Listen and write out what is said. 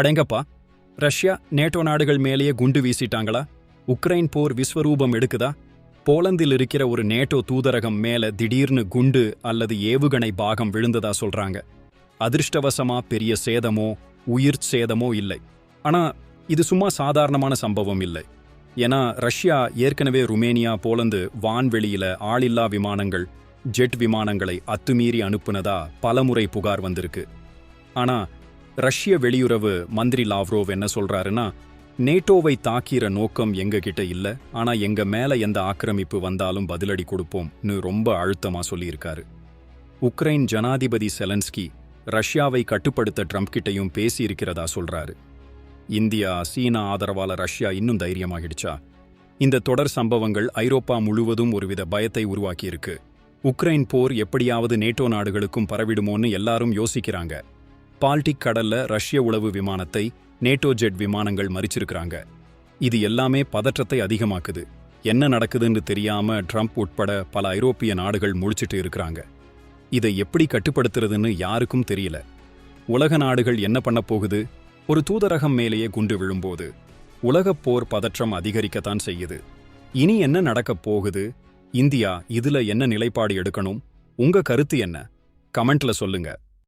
அடேங்கப்பா Russia NATO நாடுகள் மேலேயே குண்டு வீசிட்டாங்களா? உக்ரைன் போர் விஸ்வரூபம் எடுக்குதா? போலந்தில் இருக்கிற ஒரு நேட்டோ தூதரகம் மேல திடீர்னு குண்டு அல்லது ஏவுகணை பாகம் விழுந்ததா சொல்றாங்க. அதிர்ஷ்டவசமா பெரிய சேதமோ உயிர் சேதமோ இல்லை. ஆனா இது சும்மா சாதாரணமான சம்பவம் இல்லை. ஏன்னா ரஷ்யா ஏற்கனவே ருமேனியா போலந்து வான்வெளியில ஆளில்லா விமானங்கள் ஜெட் விமானங்களை அத்துமீறி அனுப்புனதா பலமுறை புகார் வந்திருக்கு. ஆனா ரஷ்ய வெளியுறவு மந்திரி லாவ்ரோவ் என்ன சொல்றாருன்னா நேட்டோவை தாக்கிற நோக்கம் எங்க கிட்ட இல்ல. ஆனா எங்க மேல எந்த ஆக்கிரமிப்பு வந்தாலும் பதிலடி கொடுப்போம்னு ரொம்ப அழுத்தமா சொல்லியிருக்காரு. உக்ரைன் ஜனாதிபதி செலன்ஸ்கி ரஷ்யாவை கட்டுப்படுத்த ட்ரம்ப் கிட்டயும் பேசியிருக்கிறதா சொல்றாரு. இந்தியா சீனா ஆதரவால ரஷ்யா இன்னும் தைரியமாகிடுச்சா? இந்த தொடர் சம்பவங்கள் ஐரோப்பா முழுவதும் ஒருவித பயத்தை உருவாக்கியிருக்கு. உக்ரைன் போர் எப்படியாவது நேட்டோ நாடுகளுக்கும் பரவிடுமோன்னு எல்லாரும் யோசிக்கிறாங்க. பால்டிக் கடல்ல ரஷ்ய உளவு விமானத்தை நேட்டோ ஜெட் விமானங்கள் மறிச்சிருக்கிறாங்க. இது எல்லாமே பதற்றத்தை அதிகமாக்குது. என்ன நடக்குதுன்னு தெரியாம ட்ரம்ப் உட்பட பல ஐரோப்பிய நாடுகள் முழிச்சிட்டு இருக்கிறாங்க. இதை எப்படி கட்டுப்படுத்துறதுன்னு யாருக்கும் தெரியல. உலக நாடுகள் என்ன பண்ண போகுது? ஒரு தூதரகம் மேலேயே குண்டு விழும்போது உலகப் போர் பதற்றம் அதிகரிக்கத்தான் செய்யுது. இனி என்ன நடக்கப் போகுது? இந்தியா இதுல என்ன நிலைப்பாடு எடுக்கணும்? உங்க கருத்து என்ன? கமெண்ட்ல சொல்லுங்க.